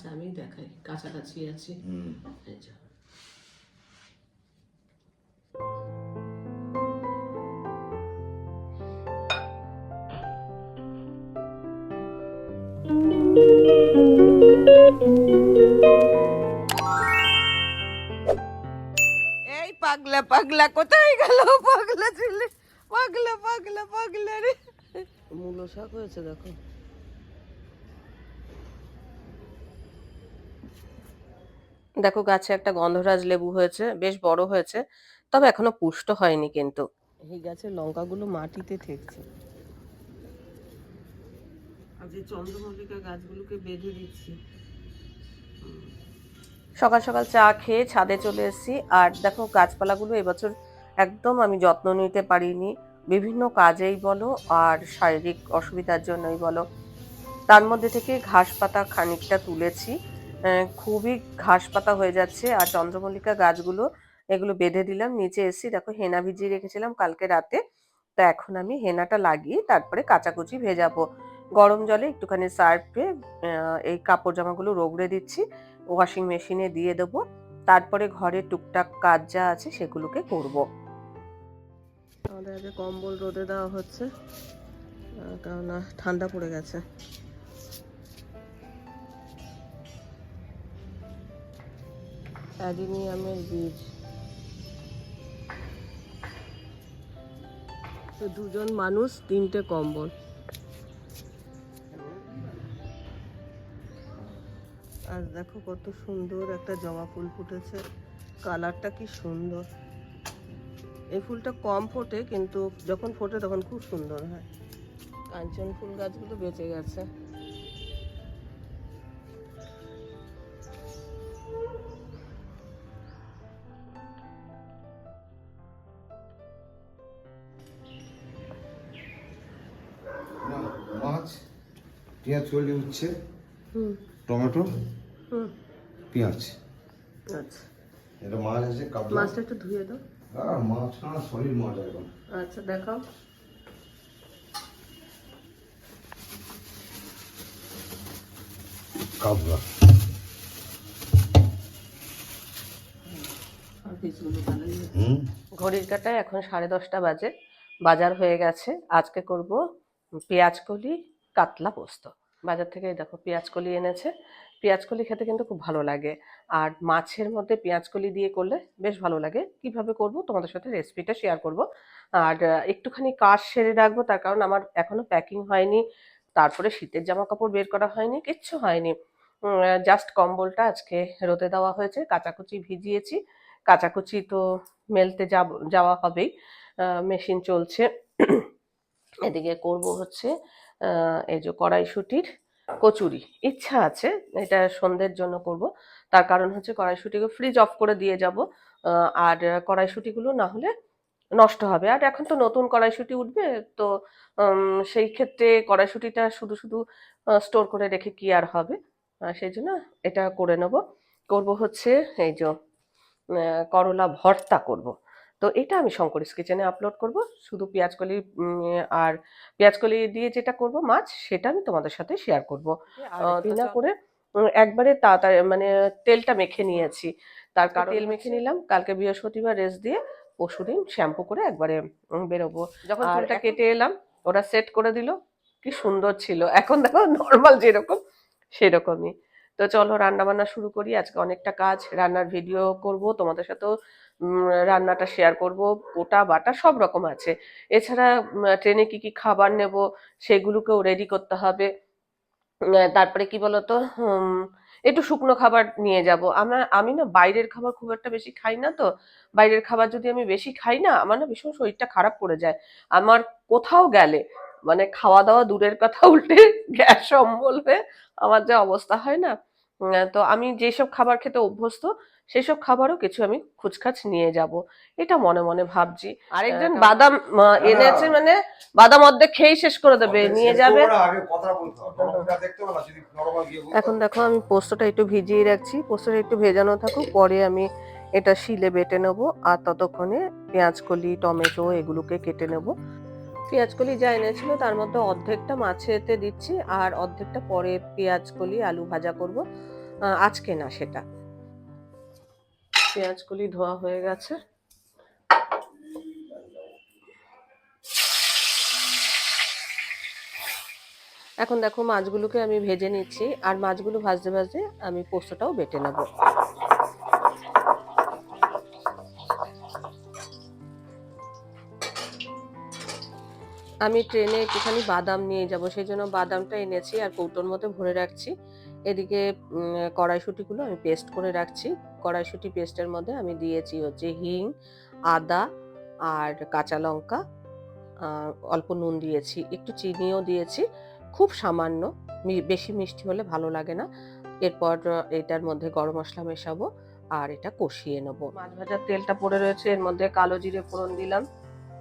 আচ্ছা আমি দেখাই কাছাকাছি আছি। এই পাগলা পাগলা কোথায় গেল? পাগলা ছেলে পাগলা পাগলা পাগলা রে। মূলো শাক হয়েছে দেখো। দেখো গাছে একটা গন্ধরাজ লেবু হয়েছে বেশ বড় হয়েছে তবে এখনও পুষ্ট হয়নি কিন্তু। এই গাছের লঙ্কাগুলো মাটিতে ঠেকছে। আজ এই চন্দ্রমল্লিকা গাছগুলোকে বেঁধে দিচ্ছি। সকাল সকাল চা খেয়ে ছাদে চলে এসেছি। আর দেখো গাছপালাগুলো এবছর একদম আমি যত্ন নিতে পারিনি। বিভিন্ন কাজেই বলো আর শারীরিক অসুবিধার জন্যই বলো। তার মধ্যে থেকে ঘাস পাতা খানিকটা তুলেছি। খুবই ঘাস পাতা হয়ে যাচ্ছে আর চন্দ্রমল্লিকা গাছগুলো, এগুলো বেঁধে দিলাম, নিচে এসেছি, দেখো হেনা ভিজিয়ে রেখেছিলাম কালকে রাতে। তো এখন আমি হেনাটা লাগিয়ে তারপরে কাচাকুচি ভেজাবো। গরম জলে একটুখানি সার্ফে এই কাপড় জামাগুলো রগড়ে দিচ্ছি ওয়াশিং মেশিনে দিয়ে দেবো। তারপরে ঘরে টুকটাক কাজ যা আছে সেগুলোকে করব। আমাদের আগে কম্বল রোদে দেওয়া হচ্ছে কেননা ঠান্ডা পড়ে গেছে। অ্যাডিনিয়ামের বীজ। তো দুজন মানুষ, তিনটে কম্বল। আর দেখো কত সুন্দর একটা জবা ফুল ফুটেছে। কালারটা কি সুন্দর। এই ফুলটা কম ফোটে, কিন্তু যখন ফোটে তখন খুব সুন্দর হয়। কাঞ্চন ফুল গাছগুলো বেঁচে গেছে। পেঁয়াজ কলি উচ্ছে হুম। টমেটো পেঁয়াজ। আচ্ছা। এটা মাছ আছে কাবলা। মাছটা একটু ধুয়ে দাও। আর মাছ না শরীর মাছ এখন। আচ্ছা দেখাও। কাবলা। ঘড়ির কাটায় এখন সাড়ে দশটা বাজে। বাজার হয়ে গেছে। আজকে করব পেঁয়াজ কলি কাতলা পোস্ত। বাজার থেকে দেখো পেঁয়াজ কলি এনেছে। পেঁয়াজ কলি খেতে কিন্তু খুব ভালো লাগে। আর মাছের মধ্যে পেঁয়াজ কলি দিয়ে করলে বেশ ভালো লাগে। কীভাবে করব? তোমাদের সাথে রেসিপিটা শেয়ার করব। আর একটুখানি কাজ সেরে রাখব তার কারণ আমার এখনও প্যাকিং হয়নি। তারপরে শীতের জামা কাপড় বের করা হয়নি, কিচ্ছু হয়নি। জাস্ট কম্বলটা আজকে রোদে দেওয়া হয়েছে। কাচাকুচি ভিজিয়েছি। কাচাকুচি তো মেলতে যাব, যাওয়া হবেই। মেশিন চলছে। এদিকে করব হচ্ছে এই যে কড়াইশুটির কচুরি। ইচ্ছা আছে, এটা সন্ধ্যের জন্য করব। তার কারণ হচ্ছে কড়াইশুটিকে ফ্রিজ অফ করে দিয়ে যাব। আর কড়াইশুটিগুলো না হলে নষ্ট হবে। আর এখন তো নতুন কড়াইশুটি উঠবে, তো সেই ক্ষেত্রে কড়াইশুটিটা শুধু শুধু স্টোর করে রেখে কি আর হবে? সেই জন্য এটা করে নেব। করব হচ্ছে এই যে করলা ভর্তা করব। তো এটা আমি শঙ্করিস কিচেনে আপলোড করব। শুধু পেঁয়াজকলি আর পেঁয়াজকলি দিয়ে যেটা করব মাছ সেটা আমি তোমাদের সাথে শেয়ার করব। বিনা করে একবারে তাড়াতাড়ি মানে তেলটা মেখে নিয়েছি। তার কারণ তেল মেখে নিলাম কালকে বৃহস্পতিবার রেস্ট দিয়ে পরশুদিন শ্যাম্পু করে একবারে বেরোবো। যখন চুলটা কেটে এলাম ওরা সেট করে দিল কি সুন্দর ছিল। এখন দেখো নর্মাল যেরকম সেরকমই। তো চলো রান্না বান্না শুরু করি আজকে অনেকটা কাজ রান্নার ভিডিও করব তোমাদের সাথেও রান্নাটা শেয়ার করব গোটা বাটা সব রকম আছে। এছাড়া ট্রেনে কি কি খাবার নেব সেগুলোকেও রেডি করতে হবে। তারপরে কি বলতো একটু শুকনো খাবার নিয়ে যাব। আমার, আমি না বাইরের খাবার খুব একটা বেশি খাই না তো। বাইরের খাবার যদি আমি বেশি খাই না, আমার না ভীষণ শরীরটা খারাপ করে যায়। আমার কোথাও গেলে মানে খাওয়া দাওয়া দূরের কথা উল্টে গ্যাস অম্বল হয়ে আমার যা অবস্থা হয় না। তো আমি যেসব খাবার খেতে অভ্যস্ত সেসব খাবারও কিছু আমি খুচখাচ নিয়ে যাব। এটা মনে মনে ভাবছি। আরেকজন কারণ- বাদাম এনেছে মানে বাদাম অর্ধেক খেয়েই শেষ করে দেবে নিয়ে যাবে। বলতে এখন দেখো আমি পোস্তটা একটু ভিজিয়ে রাখছি। পোস্তটা একটু ভেজানো থাকুক পরে আমি এটা শিলে বেটে নেব আর ততক্ষণে পেঁয়াজ কলি টমেটো এগুলোকে কেটে নেব। পেঁয়াজ কলি যা এনেছিল তার মধ্যে অর্ধেকটা মাছেতে দিচ্ছি আর অর্ধেকটা পরে পেঁয়াজ কলি আলু ভাজা করব। আজকে না সেটা। পেঁয়াজগুলি ধোয়া হয়ে গেছে। এখন দেখো মাছগুলোকে আমি ভেজে নিচ্ছি, আর মাছগুলো ভাজতে ভাজতে আমি পোস্তটাও বেটে নেব। আমি ট্রেনে একটুখানি বাদাম নিয়ে যাব, সেই জন্য বাদামটা এনেছি আর কৌটোর মধ্যে ভরে রাখছি। এদিকে কড়াইশুঁটিগুলো আমি পেস্ট করে রাখছি। কড়াইশুঁটি পেস্টের মধ্যে আমি দিয়েছি হচ্ছে হিং, আদা আর কাঁচা লঙ্কা। অল্প নুন দিয়েছি, একটু চিনিও দিয়েছি। খুব সামান্য বেশি মিষ্টি হলে ভালো লাগে না। এরপর এটার মধ্যে গরম মশলা মেশাবো আর এটা কষিয়ে নেব। মাছ ভাজার তেলটা পড়ে রয়েছে, এর মধ্যে কালো জিরে ফোড়ন দিলাম।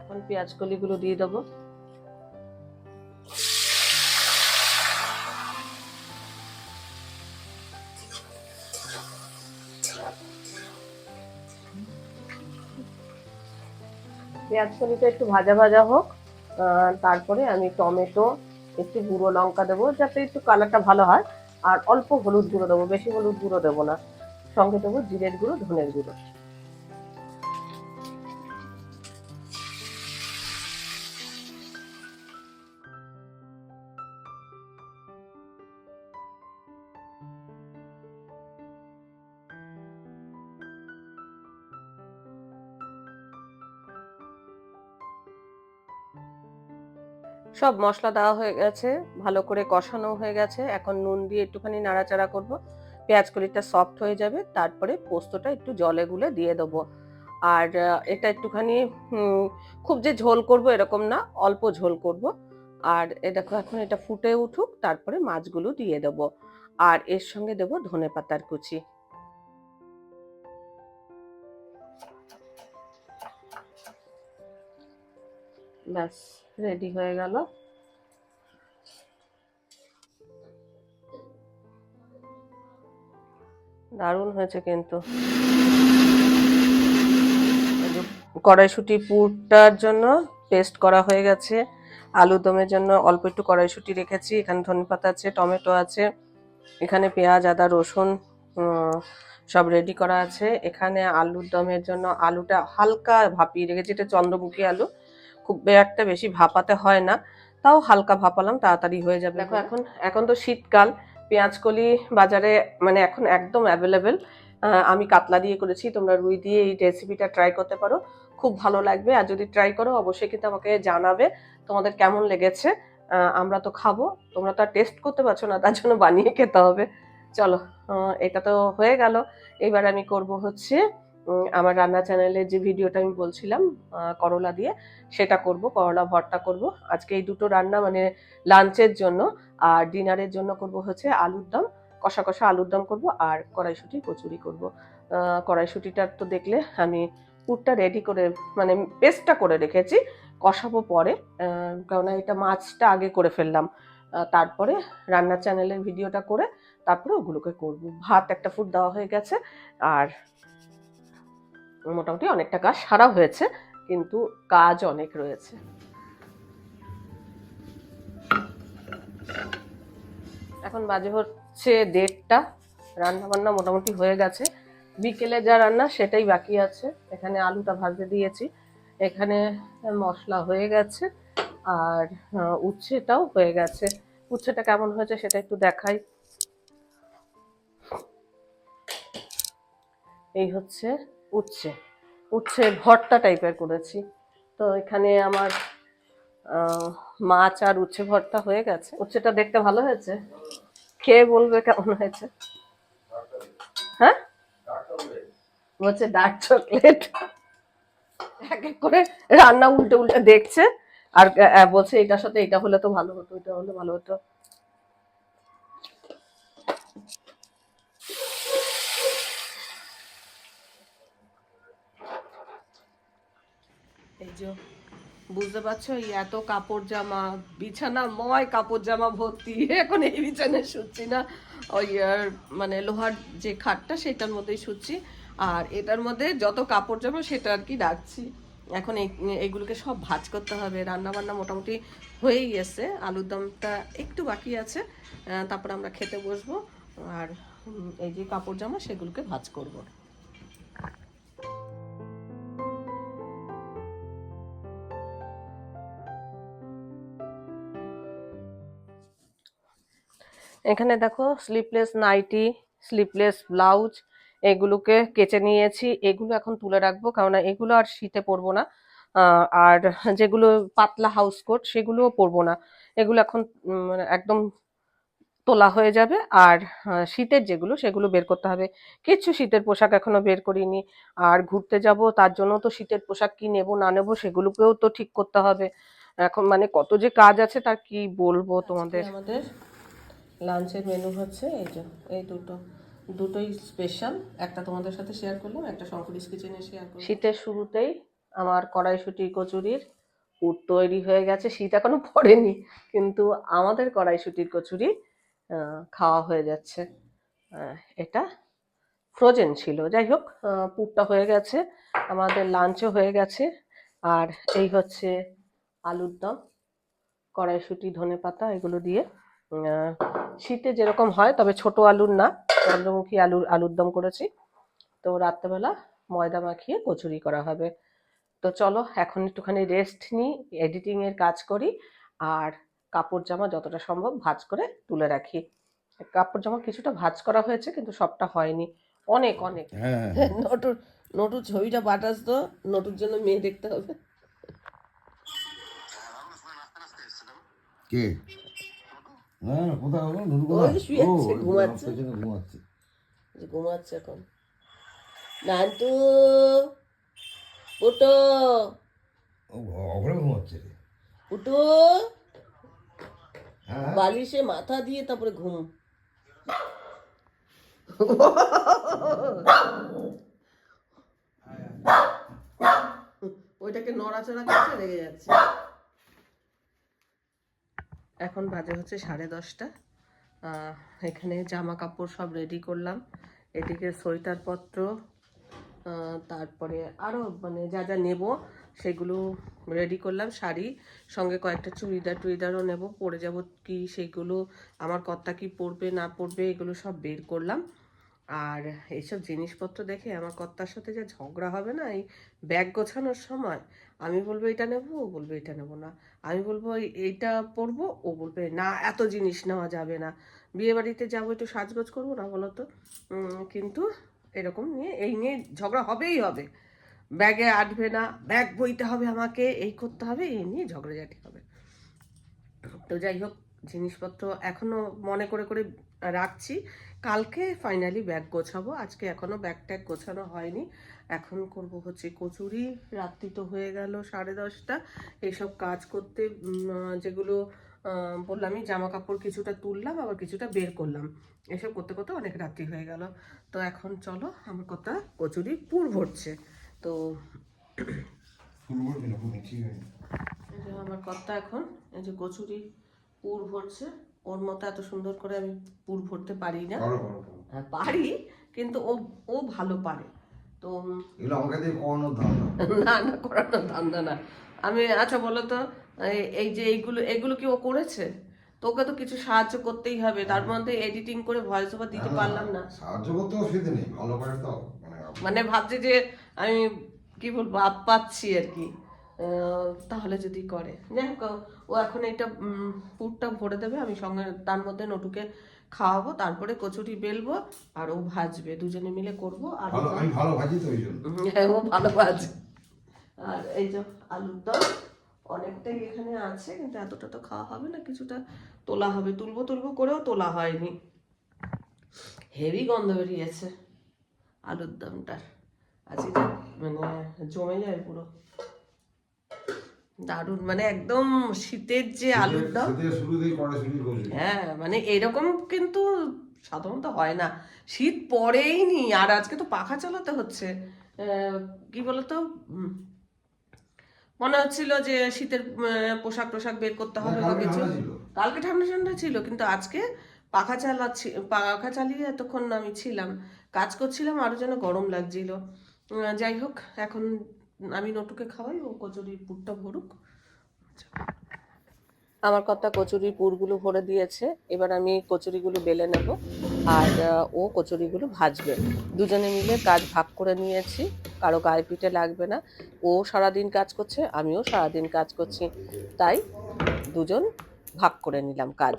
এখন পেঁয়াজ কলিগুলো দিয়ে দেবো। পেঁয়াজ কলিটা একটু ভাজা ভাজা হোক তারপরে আমি টমেটো, একটু গুঁড়ো লঙ্কা দেবো, যাতে একটু কালারটা ভালো হয়, আর অল্প হলুদ গুঁড়ো দেবো, বেশি হলুদ গুঁড়ো দেবো না। সঙ্গে দেবো জিরের গুঁড়ো, ধনের গুঁড়ো। সব মশলা দেওয়া হয়ে গেছে, ভালো করে কষানো হয়ে গেছে। এখন নুন দিয়ে একটুখানি নাড়াচাড়া করব। পেঁয়াজ কলিটা সফট হয়ে যাবে, তারপরে পোস্তটা একটু জলে গুলে দিয়ে দেবো। আর এটা একটুখানি খুব যে ঝোল করব এরকম না, অল্প ঝোল করব। আর এ দেখো এখন এটা ফুটে উঠুক, তারপরে মাছগুলো দিয়ে দেবো। আর এর সঙ্গে দেবো ধনে পাতার কুচি। ব্যাস রেডি হয়ে গেল। দারুণ হয়েছে কিন্তু। কড়াইশুঁটি পুরটার জন্য পেস্ট করা হয়ে গেছে। আলু দমের জন্য অল্প একটু কড়াইশুঁটি রেখেছি। এখানে ধনেপাতা আছে, টমেটো আছে, এখানে পেঁয়াজ, আদা, রসুন সব রেডি করা আছে। এখানে আলুর দমের জন্য আলুটা হালকা ভাপিয়ে রেখেছি। এটা চন্দ্রমুখী আলু। খুব একটা বেশি ভাপাতে হয় না। তাও হালকা ভাপালাম, তাড়াতাড়ি হয়ে যাবে। দেখো, এখন এখন তো শীতকাল। পেঁয়াজকলি বাজারে মানে এখন একদম অ্যাভেলেবেল আমি কাতলা দিয়ে করেছি, তোমরা রুই দিয়ে এই রেসিপিটা ট্রাই করতে পারো। খুব ভালো লাগবে। আর যদি ট্রাই করো, অবশ্যই কিন্তু আমাকে জানাবে তোমাদের কেমন লেগেছে। আমরা তো খাব। তোমরা তো আর টেস্ট করতে পারছ না, তার জন্য বানিয়ে খেতে হবে। চলো এটা তো হয়ে গেল। এবার আমি করব হচ্ছে আমার রান্না চ্যানেলে যে ভিডিওটা আমি বলছিলাম করলা দিয়ে, সেটা করব, করলা ভর্তা করব। আজকে এই দুটো রান্না মানে লাঞ্চের জন্য আর ডিনারের জন্য করব হচ্ছে আলুর দম, কষা কষা আলুর দম করব আর কড়াইশুঁটি, কচুরি করব। কড়াইশুঁটিটার তো দেখলে আমি পুরটা রেডি করে মানে পেস্টটা করে রেখেছি, কষাবো পরে কারণ এটা মাছটা আগে করে ফেললাম। তারপরে রান্নার চ্যানেলের ভিডিওটা করে তারপরে ওগুলোকে করব। ভাত একটা ফুট দেওয়া হয়ে গেছে, আর মোটামুটি অনেকটা কাজ সারা হয়েছে, কিন্তু কাজ অনেক রয়েছে। এখন বাজে হচ্ছে দেড়টা রান্না বান্না মোটামুটি হয়ে গেছে। বিকেলে যা রান্না সেটাই বাকি আছে। এখানে আলুটা ভাজতে দিয়েছি। এখানে মশলা হয়ে গেছে আর উচ্ছেটাও হয়ে গেছে। উচ্ছেটা কেমন হয়েছে সেটা একটু দেখাই। এই হচ্ছে উচ্ছে উচ্ছে ভর্তা টাইপের করেছি। তো এখানে আমার মাছ আর উচ্ছে ভর্তা হয়ে গেছে। উচ্ছেটা দেখতে ভালো হয়েছে? খেয়ে বলবে কেমন হয়েছে? হ্যাঁ? বলছে ডার্ক চকলেট এক এক করে রান্না উল্টে উল্টে দেখছে। আর বলছে এটার সাথে এটা হলে তো ভালো হতো, এটা হলে ভালো হতো। বুঝতে পারছ? এত কাপড় জামা, বিছানা ময় কাপড় জামা ভর্তি। এখন এই বিছানায় শুচ্ছি না। ওই মানে লোহার যে খাটটা, সেটার মধ্যেই শুচ্ছি। আর এটার মধ্যে যত কাপড় জামা, সেটা আর কি রাখছি। এখন এই এইগুলোকে সব ভাজ করতে হবে। রান্না বান্না মোটামুটি হয়েই গেছে। আলুর দমটা একটু বাকি আছে। তারপর আমরা খেতে বসবো। আর এই যে কাপড় জামা, সেগুলোকে ভাজ করব। এখানে দেখো স্লিপলেস নাইটি স্লিপলেস ব্লাউজ এগুলোকে কেচে নিয়েছি। এগুলো এখন তুলে রাখব কারণ এগুলো আর শীতে পরবো না। আর যেগুলো পাতলা হাউস কোট সেগুলোও পরবো না। এগুলো এখন একদম তোলা হয়ে যাবে। আর শীতের যেগুলো, সেগুলো বের করতে হবে। কিচ্ছু শীতের পোশাক এখনও বের করিনি। আর ঘুরতে যাব, তার জন্য তো শীতের পোশাক কি নেব, না নেব, সেগুলোকেও তো ঠিক করতে হবে। এখন মানে কত যে কাজ আছে, তার কি বলব তোমাদের? আমাদের লাঞ্চের মেনু হচ্ছে এই যে, এই দুটো। দুটোই স্পেশাল একটা তোমাদের সাথে শেয়ার করলাম, একটা শঙ্করিস কিচেনে শেয়ার করলাম। শীতের শুরুতেই আমার কড়াইশুটি কচুরির পুর তৈরি হয়ে গেছে। শীত এখনও পড়েনি, কিন্তু আমাদের কড়াইশুটির কচুরি খাওয়া হয়ে যাচ্ছে। এটা ফ্রোজেন ছিল। যাই হোক পুরটা হয়ে গেছে। আমাদের লাঞ্চও হয়ে গেছে। আর এই হচ্ছে আলুর দম, কড়াইশুটি ধনে পাতা এগুলো দিয়ে শীতে যেরকম হয় তবে ছোট আলুর না। চন্দ্রমুখী আলুর আলুর দম করেছি। তো রাত্রেবেলা ময়দা মাখিয়ে কচুরি করা হবে। তো চলো এখন একটুখানি রেস্ট নিই এডিটিংয়ের কাজ করি আর কাপড় জামা যতটা সম্ভব ভাজ করে তুলে রাখি। কাপড় জামা কিছুটা ভাজ করা হয়েছে কিন্তু সবটা হয়নি। অনেক অনেক। হ্যাঁ। নটুর নটুর ছবিটা পাঠাস তো নটুর জন্য মেয়ে দেখতে হবে। কে? না না ওই শুয়ে আছে, ঘুমাচ্ছে। ঘুমাচ্ছে যে ঘুমাচ্ছে এখন পুটো অঘরে ঘুমাচ্ছে পুটো হ্যাঁ বালিশে মাথা দিয়ে তারপরে ঘুম ওইটাকে নড়াচড়া করছে রেগে যাচ্ছে এখন বাজে হচ্ছে সাড়ে দশটা। এখানে জামা কাপড় সব রেডি করলাম। এদিকে সোয়েটারপত্র তারপরে আরও মানে যা যা নেব সেগুলো রেডি করলাম। শাড়ি, সঙ্গে কয়েকটা চুড়িদার টুড়িদারও নেব। পরে যাব কি সেগুলো, আমার কর্তা কি পরবে না পরবে এগুলো সব বের করলাম। আর এইসব জিনিসপত্র দেখে আমার কর্তার সাথে যে ঝগড়া হবে না, এই ব্যাগ গোছানোর সময় আমি বলব এটা নেব, ও বলবে এটা নেব না। আমি বলব এই- এইটা পরবো, ও বলবে না, এত জিনিস নেওয়া যাবে না। বিয়ে বাড়িতে যাব একটু সাজগোজ করব না বলো তো? কিন্তু এরকম নিয়ে, এই নিয়ে ঝগড়া হবেই হবে। ব্যাগে আটবে না, ব্যাগ বইতে হবে আমাকে, এই করতে হবে, এই নিয়ে ঝগড়াঝাটি হবে। তো যাই হোক, জিনিসপত্র এখনও মনে করে করে রাখছি। কালকে ফাইনালি ব্যাগ গোছাবো। আজকে এখনও ব্যাগ ট্যাগ গোছানো হয়নি। এখন করব হচ্ছে কচুরি। রাত্রি তো হয়ে গেল সাড়ে দশটা। এইসব কাজ করতে যেগুলো আহ, বললামই জামা কাপড় কিছুটা তুললাম আবার কিছুটা বের করলাম। এসব করতে করতে অনেক রাত্রি হয়ে গেল। তো এখন চলো আমার কথা কচুরি পুর ভরছে। তো আমার কর্তা এখন এই যে কচুরি পুর ভরছে। ওর মতো এত সুন্দর করে আমি পুর ভরতে পারি না। হ্যাঁ, পারি কিন্তু ও ও ভালো পারে। তো এগুলো আমাকে দিয়ে করানোর দাম না না করানোর ধান্দা না। আমি আচ্ছা বলো তো এই- যে এইগুলো এগুলো কি ও করেছে? তোকে তো কিছু সাহায্য করতেই হবে। তার মধ্যে এডিটিং করে ভয়েস ওভার দিতে পারলাম না। সাহায্য করতে অসুবিধা নেই ভালো করে তো মানে মানে ভাবছি যে আমি কি বলব আপ পাচ্ছি আর কি। তাহলে যদি করে। যাই হোক ও এখন এটা পুরটা ভরে দেবে আমি সঙ্গে তার মধ্যে নটুকে খাওয়াবো তারপরে কচুরি বেলবো আর ও ভাজবে। দুজনে মিলে করব আর ভালো আমি ভালো ভাজি তো হ্যাঁ ও ভালো ভাজে। আর এই যে আলুর দম অনেকটাই এখানে আছে কিন্তু এতটা তো খাওয়া হবে না কিছুটা তোলা হবে। তুলবো তুলবো করেও তোলা হয়নি। হেভি গন্ধ বেরিয়েছে আলুর দমটার। আজকে মানে জমে যায় পুরো। দারুণ মানে একদম শীতের যে আলুর দম হ্যাঁ মানে এরকম কিন্তু সাধারণত হয় না। শীত পড়েই নি আর আজকে তো পাখা চালাতে হচ্ছে। কি বলতো? মনে হচ্ছিল যে শীতের পোশাক টোশাক বের করতে হবে বা কিছু। কালকে ঠান্ডা ঠান্ডা ছিল কিন্তু আজকে পাখা চালাচ্ছি পাখা চালিয়ে এতক্ষণ আমি ছিলাম। কাজ করছিলাম আরও যেন গরম লাগছিল। যাই হোক এখন আমি নটুকে খাওয়াই, ও কচুরি পুরটা ভরুক। আমার কর্তা কচুরির পুরগুলো ভরে দিয়েছে, এবার আমি কচুরিগুলো বেলে নেব, আর ও কচুরিগুলো ভাজবে। দুজনে মিলে কাজ ভাগ করে নিয়েছি, কারও গায়ে পিঠে লাগবে না। ও সারাদিন কাজ করছে, আমিও সারাদিন কাজ করছি। তাই দুজন ভাগ করে নিলাম কাজ।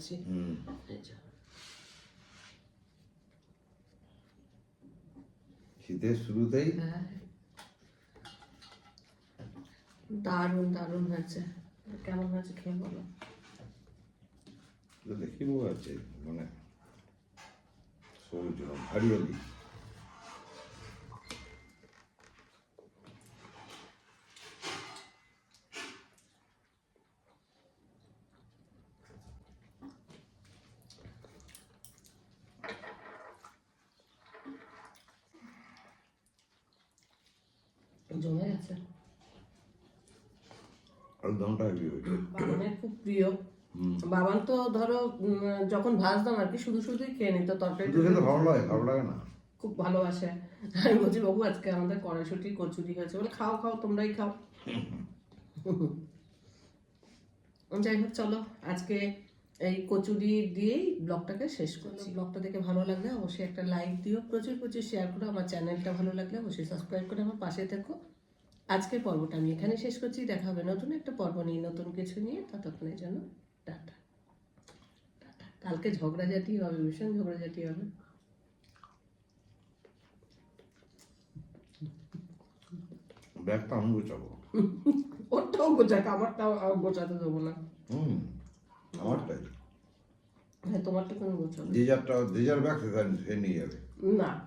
যে। শীতের শুরুতেই? হ্যাঁ। দারুণ দারুণ হয়েছে। কেমন হয়েছে খেয়ে বলো। দেখি বোঝা যাচ্ছে মানে সবুজ হারিয়ালি জমে গেছে আর দামটা হেভি হয়েছে বাবানের খুব প্রিয়। বাবান তো ধরো যখন ভাজতাম আর কি শুধু শুধুই খেয়ে নিত তরকারি ভালো লাগে ভালো লাগে না? খুব ভালোবাসে। আমি বলছি বাবু আজকে আমাদের কড়াইশুটি কচুরি হয়েছে। বলে খাও খাও তোমরাই খাও। যাই হোক চলো আজকে এই কচুরি দিয়েই ব্লগটাকে শেষ করছি। ব্লগটা দেখে ভালো লাগলে অবশ্যই একটা লাইক দিও। প্রচুর প্রচুর শেয়ার করো আমার চ্যানেলটা ভালো লাগলে অবশ্যই সাবস্ক্রাইব করে আমার পাশে থেকো। আজকের পর্বটা আমি এখানে শেষ করছি। দেখা হবে নতুন একটা পর্ব নিয়ে নতুন কিছু নিয়ে। ততক্ষণের জন্য টাটা। টাটা। কালকে ঝগড়াঝাটি হবে ভীষণ ঝগড়া ঝগড়াঝাটি হবে। ব্যাগটা আমি গোছাবো। ওরটাও গোছাক আমারটাও গোছাতে দেবো না। হুম। আমারটাই। হ্যাঁ তোমারটা কোনো গোছাবে যে যারটা যে যার ব্যাগ সে তার- সে নিয়ে যাবে। না।